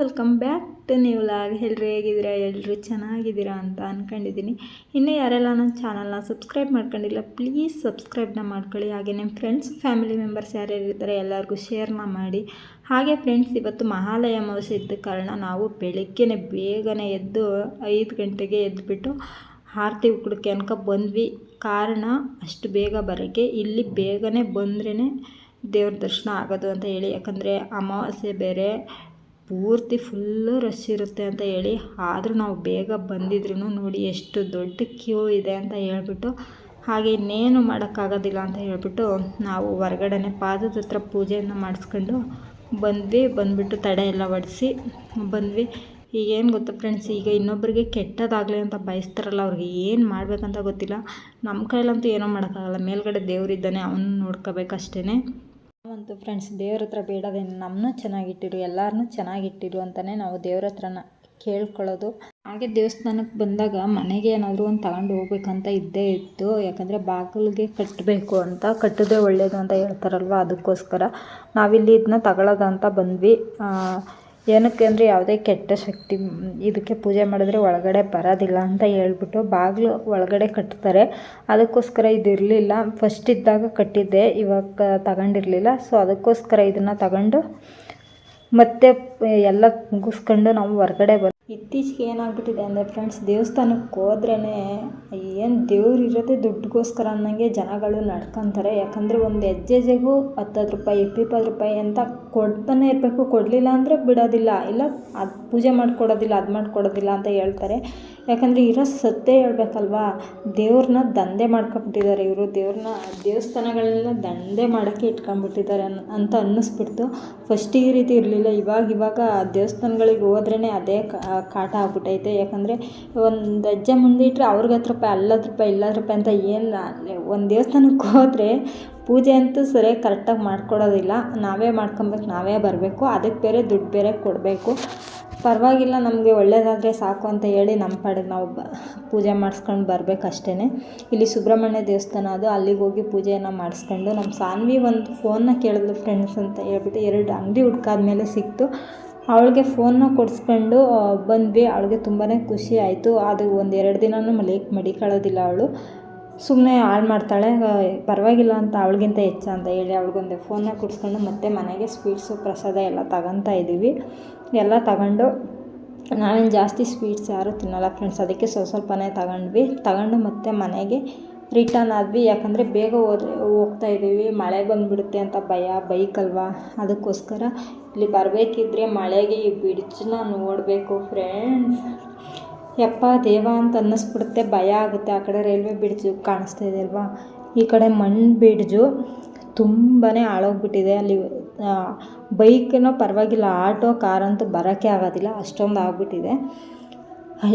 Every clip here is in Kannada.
Welcome back to new vlog ಎಲ್ಲರೂ ಹೇಗಿದ್ದೀರಾ? ಎಲ್ಲರೂ ಚೆನ್ನಾಗಿದ್ದೀರಾ ಅಂತ ಅಂದ್ಕೊಂಡಿದ್ದೀನಿ ಇನ್ನೂ ಯಾರೆಲ್ಲ ನನ್ನ ಚಾನಲ್ನ ಸಬ್ಸ್ಕ್ರೈಬ್ ಮಾಡ್ಕೊಂಡಿಲ್ಲ ಪ್ಲೀಸ್ ಸಬ್ಸ್ಕ್ರೈಬ್ನ ಮಾಡ್ಕೊಳ್ಳಿ. ಹಾಗೆ ನಿಮ್ಮ ಫ್ರೆಂಡ್ಸ್ ಫ್ಯಾಮಿಲಿ ಮೆಂಬರ್ಸ್ ಯಾರ್ಯಾರು ಇರ್ತಾರೆ, ಎಲ್ಲರಿಗೂ ಶೇರ್ನ ಮಾಡಿ. ಹಾಗೆ ಫ್ರೆಂಡ್ಸ್ ಇವತ್ತು ಮಹಾಲಯ ಅಮಾವಾಸ್ಯೆ ಇದ್ದ ಕಾರಣ ನಾವು ಬೆಳಗ್ಗೆನೆ ಬೇಗನೆ ಎದ್ದು ಐದು ಗಂಟೆಗೆ ಎದ್ದುಬಿಟ್ಟು ಆರತಿ ಉಕ್ಕಡಕ್ಕೆ ಅನ್ಕ ಬಂದ್ವಿ. ಕಾರಣ ಅಷ್ಟು ಬೇಗ ಬರೋಕ್ಕೆ, ಇಲ್ಲಿ ಬೇಗನೆ ಬಂದ್ರೇ ದೇವ್ರ ದರ್ಶನ ಆಗೋದು ಅಂತ ಹೇಳಿ. ಯಾಕಂದರೆ ಅಮಾವಾಸ್ಯೆ ಬೇರೆ ಪೂರ್ತಿ ಫುಲ್ಲು ರಶ್ ಇರುತ್ತೆ ಅಂತ ಹೇಳಿ, ಆದರೂ ನಾವು ಬೇಗ ಬಂದಿದ್ರು ನೋಡಿ ಎಷ್ಟು ದೊಡ್ಡ ಕ್ಯೂ ಇದೆ ಅಂತ ಹೇಳಿಬಿಟ್ಟು, ಹಾಗೆ ಇನ್ನೇನು ಮಾಡೋಕ್ಕಾಗೋದಿಲ್ಲ ಅಂತ ಹೇಳ್ಬಿಟ್ಟು ನಾವು ಹೊರ್ಗಡೆನೇ ಪಾದದ ಹತ್ರ ಪೂಜೆಯನ್ನು ಮಾಡಿಸ್ಕೊಂಡು ಬಂದ್ವಿ. ಬಂದುಬಿಟ್ಟು ತಡೆ ಎಲ್ಲ ಒಡಿಸಿ ಬಂದ್ವಿ. ಈಗೇನು ಗೊತ್ತಾ ಫ್ರೆಂಡ್ಸ್, ಈಗ ಇನ್ನೊಬ್ಬರಿಗೆ ಕೆಟ್ಟದಾಗಲಿ ಅಂತ ಬಯಸ್ತಾರಲ್ಲ, ಅವ್ರಿಗೆ ಏನು ಮಾಡಬೇಕಂತ ಗೊತ್ತಿಲ್ಲ. ನಮ್ಮ ಕೈಲಂತೂ ಏನೋ ಮಾಡೋಕ್ಕಾಗಲ್ಲ. ಮೇಲ್ಗಡೆ ದೇವರಿದ್ದಾನೆ ಅವನು ನೋಡ್ಕೋಬೇಕಷ್ಟೇ ನಾವಂತೂ ಫ್ರೆಂಡ್ಸ್ ದೇವ್ರ ಹತ್ರ ಬೇಡದೇನು ನಮ್ಮನ್ನೂ ಚೆನ್ನಾಗಿಟ್ಟಿರು ಎಲ್ಲರನ್ನೂ ಚೆನ್ನಾಗಿಟ್ಟಿರು ಅಂತಲೇ ನಾವು ದೇವ್ರ ಹತ್ರನ ಕೇಳ್ಕೊಳ್ಳೋದು. ಹಾಗೆ ದೇವಸ್ಥಾನಕ್ಕೆ ಬಂದಾಗ ಮನೆಗೆ ಏನಾದರೂ ಒಂದು ತಗೊಂಡು ಹೋಗ್ಬೇಕಂತ ಇದ್ದೇ ಇತ್ತು. ಯಾಕಂದರೆ ಬಾಗಿಲಿಗೆ ಕಟ್ಟಬೇಕು ಅಂತ, ಕಟ್ಟೋದೇ ಒಳ್ಳೆಯದು ಅಂತ ಹೇಳ್ತಾರಲ್ವ, ಅದಕ್ಕೋಸ್ಕರ. ನಾವಿಲ್ಲಿ ಇದನ್ನ ತಗೊಳ್ಳೋದಂತ ಬಂದ್ವಿ. ಏನಕ್ಕೆ ಅಂದರೆ ಯಾವುದೇ ಕೆಟ್ಟ ಶಕ್ತಿ, ಇದಕ್ಕೆ ಪೂಜೆ ಮಾಡಿದ್ರೆ ಒಳಗಡೆ ಬರೋದಿಲ್ಲ ಅಂತ ಹೇಳ್ಬಿಟ್ಟು ಬಾಗಿಲು ಒಳಗಡೆ ಕಟ್ತಾರೆ. ಅದಕ್ಕೋಸ್ಕರ ಇದು ಇರಲಿಲ್ಲ. ಫಸ್ಟ್ ಇದ್ದಾಗ ಕಟ್ಟಿದ್ದೆ, ಇವಾಗ ತಗೊಂಡಿರಲಿಲ್ಲ. ಸೊ ಅದಕ್ಕೋಸ್ಕರ ಇದನ್ನು ತಗೊಂಡು ಮತ್ತೆ ಎಲ್ಲ ಮುಗಿಸ್ಕೊಂಡು ನಾವು ಹೊರಗಡೆ ಬಂದು ಇತ್ತೀಚೆಗೆ ಏನಾಗ್ಬಿಟ್ಟಿದೆ ಅಂದರೆ ಫ್ರೆಂಡ್ಸ್ ದೇವಸ್ಥಾನಕ್ಕೆ ಹೋದ್ರೇ ಏನು ದೇವ್ರು ಇರೋದೇ ದುಡ್ಡಿಗೋಸ್ಕರ ಅನ್ನೋಂಗೆ ಜನಗಳು ನಡ್ಕೊತಾರೆ. ಯಾಕಂದರೆ ಒಂದು ಹೆಜ್ಜೆಗೂ ಹತ್ತತ್ತು ರೂಪಾಯಿ ಇಪ್ಪಿಪ್ಪತ್ತು ರೂಪಾಯಿ ಅಂತ ಕೊಡ್ತಾನೆ ಇರಬೇಕು. ಕೊಡಲಿಲ್ಲ ಅಂದರೆ ಬಿಡೋದಿಲ್ಲ. ಇಲ್ಲ, ಅದು ಪೂಜೆ ಮಾಡಿಕೊಡೋದಿಲ್ಲ, ಅದು ಮಾಡಿಕೊಡೋದಿಲ್ಲ ಅಂತ ಹೇಳ್ತಾರೆ. ಯಾಕಂದರೆ ಇರೋ ಸತ್ಯ ಹೇಳ್ಬೇಕಲ್ವಾ? ದೇವ್ರನ್ನ ದಂಧೆ ಮಾಡ್ಕೊಂಬಿಟ್ಟಿದ್ದಾರೆ ಇವರು. ದೇವ್ರನ್ನ ದೇವಸ್ಥಾನಗಳನ್ನ ದಂಧೆ ಮಾಡೋಕ್ಕೆ ಇಟ್ಕೊಂಬಿಟ್ಟಿದ್ದಾರೆ ಅಂತ ಅನ್ನಿಸ್ಬಿಡ್ತು. ಫಸ್ಟ್ ಈ ರೀತಿ ಇರಲಿಲ್ಲ. ಇವಾಗ ಇವಾಗ ದೇವಸ್ಥಾನಗಳಿಗೆ ಹೋದ್ರೇ ಅದೇ ಕಾಟ ಆಗ್ಬಿಟ್ಟೈತೆ. ಯಾಕಂದರೆ ಒಂದು ಹೆಜ್ಜೆ ಮುಂದೆ ಇಟ್ಟರೆ ಅವ್ರಿಗೆ ಹತ್ತು ರೂಪಾಯಿ, ಅಲ್ಲಿ ಹತ್ತು ರೂಪಾಯಿ, ಇಲ್ಲಿ ರೂಪಾಯಿ ಅಂತ ಏನು ಒಂದು ದೇವಸ್ಥಾನಕ್ಕೆ ಹೋದರೆ ಪೂಜೆ ಅಂತೂ ಸರಿಯಾಗಿ ಕರೆಕ್ಟಾಗಿ ಮಾಡ್ಕೊಡೋದಿಲ್ಲ. ನಾವೇ ಮಾಡ್ಕೊಬೇಕು, ನಾವೇ ಬರಬೇಕು. ಅದಕ್ಕೆ ಬೇರೆ ದುಡ್ಡು ಬೇರೆ ಕೊಡಬೇಕು. ಪರವಾಗಿಲ್ಲ, ನಮಗೆ ಒಳ್ಳೆಯದಾದ್ರೆ ಸಾಕು ಅಂತ ಹೇಳಿ ನಮ್ಮ ಪಾಡಿಗೆ ನಾವು ಬ, ಪೂಜೆ ಮಾಡಿಸ್ಕೊಂಡು ಬರ್ಬೇಕು ಅಷ್ಟೇ ಇಲ್ಲಿ ಸುಬ್ರಹ್ಮಣ್ಯ ದೇವಸ್ಥಾನ ಅದು, ಅಲ್ಲಿಗೆ ಹೋಗಿ ಪೂಜೆಯನ್ನು ಮಾಡಿಸ್ಕೊಂಡು ನಮ್ಮ ಸಾನ್ವಿ ಒಂದು ಫೋನ್ನ ಕೇಳಿದ್ಲು ಫ್ರೆಂಡ್ಸ್ ಅಂತ ಹೇಳ್ಬಿಟ್ಟು ಎರಡು ಅಂಗಡಿ ಹುಡ್ಕಾದ್ಮೇಲೆ ಸಿಕ್ತು. ಅವಳಿಗೆ ಫೋನ್ನ ಕೊಡಿಸ್ಕೊಂಡು ಬಂದ್ವಿ. ಅವಳಿಗೆ ತುಂಬಾ ಖುಷಿ ಆಯಿತು. ಅದು ಒಂದು ಎರಡು ದಿನವೂ ಮಲಿ ಮಡಿಕೊಳ್ಳೋದಿಲ್ಲ ಅವಳು. ಸುಮ್ಮನೆ ಹಾಳು ಮಾಡ್ತಾಳೆ. ಪರವಾಗಿಲ್ಲ ಅಂತ ಅವಳಿಗಿಂತ ಹೆಚ್ಚು ಅಂತ ಹೇಳಿ ಅವಳಿಗೊಂದು ಫೋನ್ನ ಕೊಡಿಸ್ಕೊಂಡು ಮತ್ತೆ ಮನೆಗೆ ಸ್ವೀಟ್ಸು ಪ್ರಸಾದ ಎಲ್ಲ ತಗೊತಾ ಇದ್ದೀವಿ ಎಲ್ಲ ತಗೊಂಡು ನಾವೇನು ಜಾಸ್ತಿ ಸ್ವೀಟ್ಸ್ ಯಾರೂ ತಿನ್ನೋಲ್ಲ ಫ್ರೆಂಡ್ಸ್ ಅದಕ್ಕೆ ಸ್ವಲ್ಪ ಸ್ವಲ್ಪನೇ ತಗೊಂಡ್ವಿ. ತಗೊಂಡು ಮತ್ತೆ ಮನೆಗೆ ರಿಟರ್ನ್ ಆದ್ವಿ. ಯಾಕಂದರೆ ಬೇಗ ಹೋದ್ರೆ, ಹೋಗ್ತಾ ಇದ್ದೀವಿ. ಮಳೆ ಬಂದುಬಿಡುತ್ತೆ ಅಂತ ಭಯ ಬೈಕಲ್ವಾ ಅದಕ್ಕೋಸ್ಕರ ಇಲ್ಲಿ ಬರಬೇಕಿದ್ರೆ ಮಳೆಗೆ ಈ ಬ್ರಿಡ್ಜ್ನ ನೋಡಬೇಕು ಫ್ರೆಂಡ್ಸ್ ಯಪ್ಪ, ದೇವ ಅಂತ ಅನ್ನಿಸ್ಬಿಡುತ್ತೆ. ಭಯ ಆಗುತ್ತೆ. ಆ ಕಡೆ ರೈಲ್ವೆ ಬ್ರಿಡ್ಜ್ ಕಾಣಿಸ್ತಾ ಇದೆ ಅಲ್ವಾ? ಈ ಕಡೆ ಮಣ್ಣು ಬ್ರಿಡ್ಜು ತುಂಬಾ ಹಾಳೋಗ್ಬಿಟ್ಟಿದೆ. ಅಲ್ಲಿ ಬೈಕೇನೋ ಪರವಾಗಿಲ್ಲ, ಆಟೋ, ಕಾರಂತೂ ಬರೋಕ್ಕೆ ಆಗೋದಿಲ್ಲ, ಅಷ್ಟೊಂದು ಆಗಿಬಿಟ್ಟಿದೆ.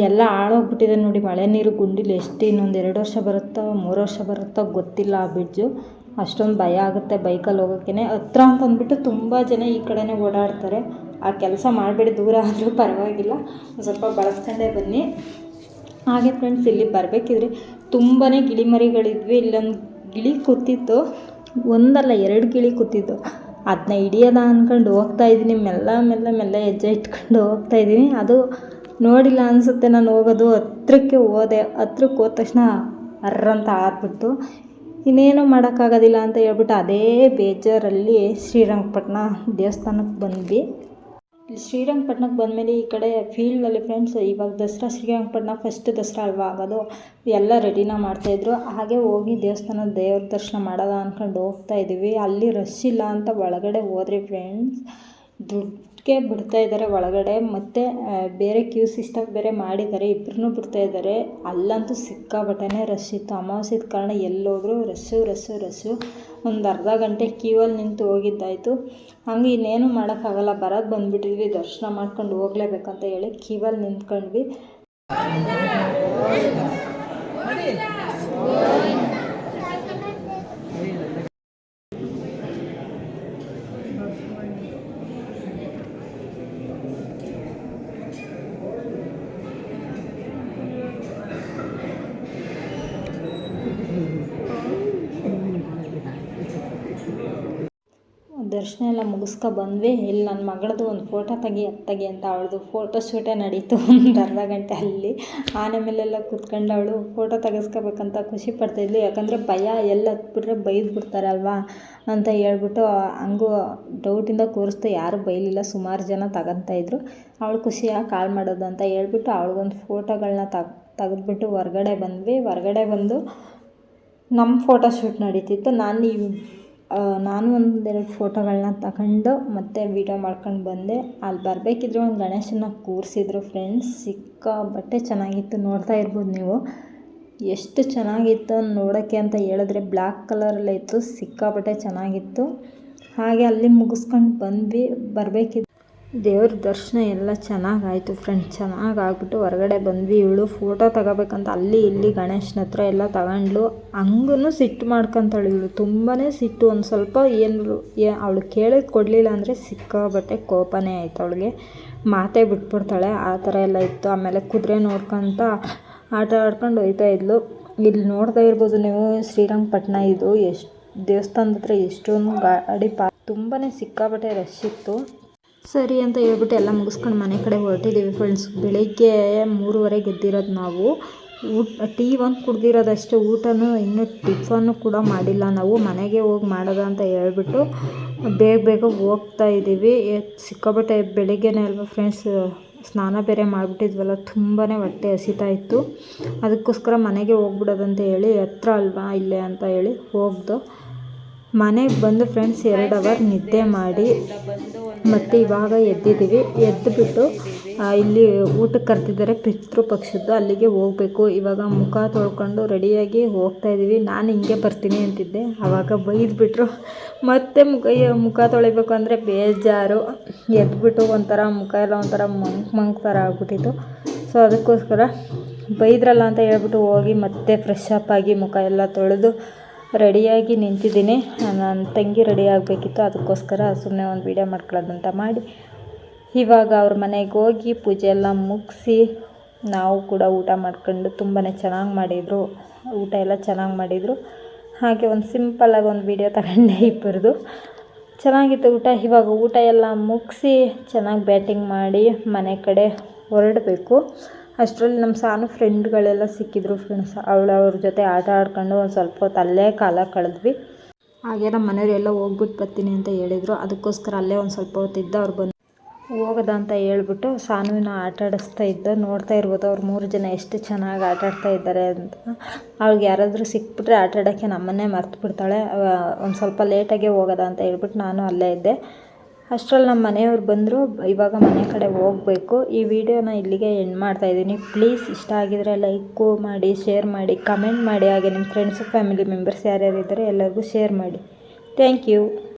ಎಲ್ಲ ಹಾಳೋಗ್ಬಿಟ್ಟಿದೆ ನೋಡಿ, ಮಳೆ ನೀರು ಗುಂಡಿಲಿ ಎಷ್ಟು, ಇನ್ನೊಂದು ಎರಡು ವರ್ಷ ಬರುತ್ತೋ, ಮೂರು ವರ್ಷ ಬರುತ್ತೋ ಗೊತ್ತಿಲ್ಲ ಆ ಬ್ರಿಡ್ಜು ಅಷ್ಟೊಂದು ಭಯ ಆಗುತ್ತೆ ಬೈಕಲ್ಲಿ ಹೋಗೋಕ್ಕೇ ಹತ್ರ ಅಂತ ಅಂದ್ಬಿಟ್ಟು ತುಂಬ ಜನ ಈ ಕಡೆನೇ ಓಡಾಡ್ತಾರೆ. ಆ ಕೆಲಸ ಮಾಡಬೇಡಿ, ದೂರ ಆದರೂ ಪರವಾಗಿಲ್ಲ. ಸ್ವಲ್ಪ ಬಳಸ್ಕೊಂಡೇ ಬನ್ನಿ. ಹಾಗೆ ಫ್ರೆಂಡ್ಸ್ ಇಲ್ಲಿ ಬರಬೇಕಿದ್ರೆ ತುಂಬಾ ಗಿಳಿಮರಿಗಳಿದ್ವಿ. ಇಲ್ಲೊಂದು ಗಿಳಿ ಕೂತಿತ್ತು. ಒಂದಲ್ಲ, ಎರಡು ಗಿಳಿ ಕೂತಿತ್ತು. ಅದನ್ನ ಹಿಡಿಯೋದ ಅಂದ್ಕೊಂಡು ಹೋಗ್ತಾ ಇದ್ದೀನಿ. ಮೆಲ್ಲ ಮೆಲ್ಲ ಮೆಲ್ಲ ಹೆಜ್ಜೆ ಇಟ್ಕೊಂಡು ಹೋಗ್ತಾ ಇದ್ದೀನಿ. ಅದು ನೋಡಿಲ್ಲ ಅನಿಸುತ್ತೆ ನಾನು ಹೋಗೋದು. ಹತ್ರಕ್ಕೆ ಹೋದೆ. ಹತ್ರಕ್ಕೆ ಹೋದ ತಕ್ಷಣ ಅರ್ರಂತ ಆಗ್ಬಿಡ್ತು. ಇನ್ನೇನು ಮಾಡೋಕ್ಕಾಗೋದಿಲ್ಲ ಅಂತ ಹೇಳ್ಬಿಟ್ಟು ಅದೇ ಬೇಜಾರಲ್ಲಿ ಶ್ರೀರಂಗಪಟ್ಟಣ ದೇವಸ್ಥಾನಕ್ಕೆ ಬಂದ್ವಿ. ಇಲ್ಲಿ ಶ್ರೀರಂಗಪಟ್ಟಣಕ್ಕೆ ಬಂದಮೇಲೆ ಈ ಕಡೆ ಫೀಲ್ಡಲ್ಲಿ ಫ್ರೆಂಡ್ಸ್ ಇವಾಗ ದಸರಾ ಶ್ರೀರಂಗಪಟ್ಟಣ ಫಸ್ಟ್ ದಸರಾ ಅಲ್ವಾ? ಆಗೋದು ಎಲ್ಲ ರೆಡಿನ ಮಾಡ್ತಾಯಿದ್ರು ಹಾಗೆ ಹೋಗಿ ದೇವಸ್ಥಾನ ದೇವ್ರ ದರ್ಶನ ಮಾಡೋದ ಅಂದ್ಕೊಂಡು ಹೋಗ್ತಾ ಇದ್ದೀವಿ. ಅಲ್ಲಿ ರಶ್ ಇಲ್ಲ ಅಂತ ಒಳಗಡೆ ಹೋದ್ರಿ ಫ್ರೆಂಡ್ಸ್ ದುಡ್ಡಿಗೆ ಬಿಡ್ತಾ ಇದ್ದಾರೆ ಒಳಗಡೆ. ಮತ್ತು ಬೇರೆ ಕ್ಯೂ ಸಿಸ್ಟಮ್ ಬೇರೆ ಮಾಡಿದ್ದಾರೆ. ಇಬ್ಬರೂ ಬಿಡ್ತಾ ಇದ್ದಾರೆ. ಅಲ್ಲಂತೂ ಸಿಕ್ಕಾಬಟ್ಟೆ ರಶ್ ಇತ್ತು. ಅಮಾವಾಸ್ಯದ ಕಾರಣ ಎಲ್ಲೋದ್ರು ರಶ್ಶು ರಶ್ಶು ರಶ್ಶು ಒಂದು ಅರ್ಧ ಗಂಟೆ ಕ್ಯೂವಲ್ಲಿ ನಿಂತು ಹೋಗಿದ್ದಾಯಿತು. ಹಂಗೆ ಇನ್ನೇನು ಮಾಡೋಕ್ಕಾಗಲ್ಲ. ಬರೋದು ಬಂದುಬಿಟ್ಟಿದ್ವಿ. ದರ್ಶನ ಮಾಡ್ಕೊಂಡು ಹೋಗ್ಲೇಬೇಕಂತ ಹೇಳಿ ಕ್ಯೂವಲ್ಲಿ ನಿಂತ್ಕೊಂಡ್ವಿ. ದರ್ಶನ ಎಲ್ಲ ಮುಗಿಸ್ಕೊ ಬಂದ್ವಿ. ಇಲ್ಲಿ ನನ್ನ ಮಗಳದು ಒಂದು ಫೋಟೋ ತೆಗಿ, ಅದು ಅಂತ ಅವಳದು ಫೋಟೋ ಶೂಟೇ ನಡೀತು ಒಂದು ಅರ್ಧ ಗಂಟೆ ಅಲ್ಲಿ. ಆನೆ ಮೇಲೆಲ್ಲ ಕೂತ್ಕೊಂಡು ಅವಳು ಫೋಟೋ ತೆಗೆಸ್ಕೋಬೇಕಂತ ಖುಷಿ ಪಡ್ತಿದ್ಲು ಯಾಕಂದರೆ ಭಯ ಎಲ್ಲಿ ಹತ್ಬಿಟ್ರೆ ಬೈದು ಬಿಡ್ತಾರಲ್ವಾ ಅಂತ ಹೇಳ್ಬಿಟ್ಟು ಹಂಗೂ ಡೌಟಿಂದ ಕೂರಿಸ್ದೆ. ಯಾರೂ ಬೈಲಿಲ್ಲ, ಸುಮಾರು ಜನ ತಗೊಂತ ಇದ್ರು. ಅವಳು ಖುಷಿಯಾಗಿ ಕಾಲ್ ಮಾಡೋದು ಅಂತ ಹೇಳ್ಬಿಟ್ಟು ಅವಳಿಗೊಂದು ಫೋಟೋಗಳನ್ನ ತಗ್, ತೆಗೆದ್ಬಿಟ್ಟು ಹೊರ್ಗಡೆ ಬಂದ್ವಿ. ಹೊರ್ಗಡೆ ಬಂದು ನಮ್ಮ ಫೋಟೋ ಶೂಟ್ ನಡೀತಿತ್ತು. ನಾನು ಈ ನಾನು ಒಂದೆರಡು ಫೋಟೋಗಳನ್ನ ತಗೊಂಡು ಮತ್ತೆ ವೀಡಿಯೋ ಮಾಡ್ಕೊಂಡು ಬಂದೆ. ಅಲ್ಲಿ ಬರಬೇಕಿದ್ರೆ ಒಂದು ಗಣೇಶನ ಕೂರಿಸಿದ್ರು ಫ್ರೆಂಡ್ಸ್. ಸಿಕ್ಕಾಪಟ್ಟೆ ಚೆನ್ನಾಗಿತ್ತು. ನೋಡ್ತಾ ಇರ್ಬೋದು ನೀವು. ಎಷ್ಟು ಚೆನ್ನಾಗಿತ್ತು ನೋಡೋಕ್ಕೆ ಅಂತ ಹೇಳಿದ್ರೆ ಬ್ಲ್ಯಾಕ್ ಕಲರಲ್ಲೇ ಇತ್ತು. ಸಿಕ್ಕಾಪಟ್ಟೆ ಚೆನ್ನಾಗಿತ್ತು. ಹಾಗೆ ಅಲ್ಲಿ ಮುಗಿಸ್ಕೊಂಡು ಬಂದ್ವಿ. ಬರಬೇಕಿತ್ತು ದೇವ್ರ ದರ್ಶನ ಎಲ್ಲ ಚೆನ್ನಾಗಾಯಿತು ಫ್ರೆಂಡ್ಸ್ ಚೆನ್ನಾಗಿ ಆಗ್ಬಿಟ್ಟು ಹೊರಗಡೆ ಬಂದ್ವಿ. ಇವಳು ಫೋಟೋ ತಗೋಬೇಕಂತ ಅಲ್ಲಿ ಇಲ್ಲಿ ಗಣೇಶನ ಹತ್ರ ಎಲ್ಲ ತಗೊಂಡ್ಲು ಹಂಗೂ ಸಿಟ್ಟು ಮಾಡ್ಕೊತಾಳು ಇವಳು. ತುಂಬಾ ಸಿಟ್ಟು. ಒಂದು ಸ್ವಲ್ಪ ಏನು ಅವಳು ಕೇಳಿದ್ ಕೊಡಲಿಲ್ಲ ಅಂದರೆ ಸಿಕ್ಕಾಬಟ್ಟೆ ಕೋಪನೇ ಆಯಿತು ಅವಳಿಗೆ. ಮಾತೇ ಬಿಟ್ಬಿಡ್ತಾಳೆ. ಆ ಥರ ಎಲ್ಲ ಇತ್ತು. ಆಮೇಲೆ ಕುದುರೆ ನೋಡ್ಕೊತ ಆಟ ಆಡ್ಕೊಂಡು ಹೋಯ್ತಾ ಇದ್ಲು. ಇಲ್ಲಿ ನೋಡ್ತಾ ಇರ್ಬೋದು ನೀವು ಶ್ರೀರಂಗಪಟ್ಟಣ ಇದು. ಎಷ್ಟು ದೇವಸ್ಥಾನದ ಹತ್ರ ಎಷ್ಟೊಂದು ಗಾಡಿ ಪಾ ತುಂಬಾ ಸಿಕ್ಕಾಪಟ್ಟೆ ರಶ್ ಇತ್ತು. ಸರಿ ಅಂತ ಹೇಳ್ಬಿಟ್ಟು ಎಲ್ಲ ಮುಗಿಸ್ಕೊಂಡು ಮನೆ ಕಡೆ ಹೊರಟಿದ್ದೀವಿ ಫ್ರೆಂಡ್ಸ್ ಬೆಳಿಗ್ಗೆ ಮೂರುವರೆಗೆ ಎದ್ದಿರೋದು ನಾವು. ಊಟ ಟೀ ಒಂದು ಕುಡ್ದಿರೋದಷ್ಟೇ, ಊಟನೂ ಇನ್ನೂ ಟಿಫನ್ನು ಕೂಡ ಮಾಡಿಲ್ಲ ನಾವು. ಮನೆಗೆ ಹೋಗಿ ಮಾಡೋದ ಅಂತ ಹೇಳ್ಬಿಟ್ಟು ಬೇಗ ಬೇಗ ಹೋಗ್ತಾ ಇದ್ದೀವಿ. ಸಿಕ್ಕಾಪಟ್ಟೆ ಬೆಳಿಗ್ಗೆನೇ ಅಲ್ವಾ ಫ್ರೆಂಡ್ಸ್ ಸ್ನಾನ ಬೇರೆ ಮಾಡಿಬಿಟ್ಟಿದ್ವಲ್ಲ ತುಂಬಾ ಹೊಟ್ಟೆ ಹಸಿತಾ ಇತ್ತು. ಅದಕ್ಕೋಸ್ಕರ ಮನೆಗೆ ಹೋಗ್ಬಿಡೋದಂತ ಹೇಳಿ ಹತ್ರ ಅಲ್ವಾ ಇಲ್ಲೇ? ಅಂತ ಹೇಳಿ ಹೋಗ್ದು. ಮನೆಗೆ ಬಂದು ಫ್ರೆಂಡ್ಸ್ ಎರಡು ಅವರ್ ನಿದ್ದೆ ಮಾಡಿ ಮತ್ತು ಇವಾಗ ಎದ್ದಿದ್ದೀವಿ. ಎದ್ದುಬಿಟ್ಟು ಇಲ್ಲಿ ಊಟಕ್ಕೆ ಕರೆದಿದ್ದಾರೆ ಪಿತೃ ಪಕ್ಷದ್ದು. ಅಲ್ಲಿಗೆ ಹೋಗಬೇಕು. ಇವಾಗ ಮುಖ ತೊಳ್ಕೊಂಡು ರೆಡಿಯಾಗಿ ಹೋಗ್ತಾ ಇದ್ದೀವಿ ನಾನು ಹಿಂಗೆ ಬರ್ತೀನಿ ಅಂತಿದ್ದೆ. ಆವಾಗ ಬೈದ್ಬಿಟ್ರು. ಮತ್ತೆ ಮುಖ ಮುಖ ತೊಳಿಬೇಕು ಅಂದರೆ ಬೇಜಾರು. ಎದ್ದುಬಿಟ್ಟು ಒಂಥರ ಮುಖ ಎಲ್ಲ ಒಂಥರ ಮಂಕ್ ಮಂಕ್ ಥರ ಆಗ್ಬಿಟ್ಟಿತ್ತು. ಸೊ ಅದಕ್ಕೋಸ್ಕರ ಬೈದ್ರಲ್ಲ ಅಂತ ಹೇಳ್ಬಿಟ್ಟು ಹೋಗಿ ಮತ್ತೆ ಫ್ರೆಶ್ ಅಪ್ ಆಗಿ ಮುಖ ಎಲ್ಲ ತೊಳೆದು ರೆಡಿಯಾಗಿ ನಿಂತಿದ್ದೀನಿ. ನನ್ನ ತಂಗಿ ರೆಡಿ ಆಗಬೇಕಿತ್ತು. ಅದಕ್ಕೋಸ್ಕರ ಸುಮ್ಮನೆ ಒಂದು ವೀಡಿಯೋ ಮಾಡ್ಕೊಳ್ಳೋದಂತ ಮಾಡಿ. ಇವಾಗ ಅವ್ರ ಮನೆಗೆ ಹೋಗಿ ಪೂಜೆ ಎಲ್ಲ ಮುಗಿಸಿ ನಾವು ಕೂಡ ಊಟ ಮಾಡ್ಕೊಂಡು ತುಂಬಾ ಚೆನ್ನಾಗಿ ಮಾಡಿದರು. ಊಟ ಎಲ್ಲ ಚೆನ್ನಾಗಿ ಮಾಡಿದರು. ಹಾಗೆ ಒಂದು ಸಿಂಪಲಾಗಿ ಒಂದು ವೀಡಿಯೋ ತಗೊಂಡೆ ಇಬ್ಬರದು. ಚೆನ್ನಾಗಿತ್ತು ಊಟ. ಇವಾಗ ಊಟ ಎಲ್ಲ ಮುಗಿಸಿ ಚೆನ್ನಾಗಿ ಬ್ಯಾಟಿಂಗ್ ಮಾಡಿ ಮನೆ ಕಡೆ ಹೊರಡಬೇಕು. ಅಷ್ಟರಲ್ಲಿ ನಮ್ಮ ಸಾನು ಫ್ರೆಂಡ್ಗಳೆಲ್ಲ ಸಿಕ್ಕಿದ್ರು ಫ್ರೆಂಡ್ಸ್ ಅವಳು ಅವ್ರ ಜೊತೆ ಆಟ ಆಡ್ಕೊಂಡು ಒಂದು ಸ್ವಲ್ಪ ಹೊತ್ತು ಅಲ್ಲೇ ಕಾಲ ಕಳೆದ್ವಿ. ಹಾಗೆ ನಮ್ಮ ಮನೆಯವರೆಲ್ಲ ಹೋಗ್ಬಿಟ್ಟು ಬರ್ತೀನಿ ಅಂತ ಹೇಳಿದರು. ಅದಕ್ಕೋಸ್ಕರ ಅಲ್ಲೇ ಒಂದು ಸ್ವಲ್ಪ ಹೊತ್ತು ಇದ್ದ ಅವ್ರು ಬಂದು ಹೋಗೋದ ಅಂತ ಹೇಳ್ಬಿಟ್ಟು ಸಾನುವಿನ ಆಟ ಆಡಿಸ್ತಾ ಇದ್ದ. ನೋಡ್ತಾ ಇರ್ಬೋದು ಅವ್ರು ಮೂರು ಜನ ಎಷ್ಟು ಚೆನ್ನಾಗಿ ಆಟ ಆಡ್ತಾ ಇದ್ದಾರೆ ಅಂತ. ಅವ್ಳಿಗೆ ಯಾರಾದರೂ ಸಿಕ್ಬಿಟ್ರೆ ಆಟ ಆಡೋಕ್ಕೆ ನಮ್ಮನ್ನೇ ಮರ್ತು ಬಿಡ್ತಾಳೆ ಒಂದು ಸ್ವಲ್ಪ ಲೇಟಾಗೆ ಹೋಗೋದ ಅಂತ ಹೇಳ್ಬಿಟ್ಟು ನಾನು ಅಲ್ಲೇ ಇದ್ದೆ. ಅಷ್ಟರಲ್ಲಿ ನಮ್ಮ ಮನೆಯವ್ರು ಬಂದರು, ಇವಾಗ ಮನೆ ಕಡೆ ಹೋಗಬೇಕು. ಈ ವಿಡಿಯೋನ ಇಲ್ಲಿಗೆ ಎಂಡ್ ಮಾಡ್ತಾ ಇದ್ದೀನಿ. ಪ್ಲೀಸ್ ಇಷ್ಟ ಆಗಿದರೆ ಲೈಕು ಮಾಡಿ ಶೇರ್ ಮಾಡಿ ಕಮೆಂಟ್ ಮಾಡಿ. ಹಾಗೆ ನಿಮ್ಮ ಫ್ರೆಂಡ್ಸು ಫ್ಯಾಮಿಲಿ ಮೆಂಬರ್ಸ್ ಯಾರ್ಯಾರು ಇದ್ದಾರೆ ಎಲ್ಲರಿಗೂ ಶೇರ್ ಮಾಡಿ. Thank you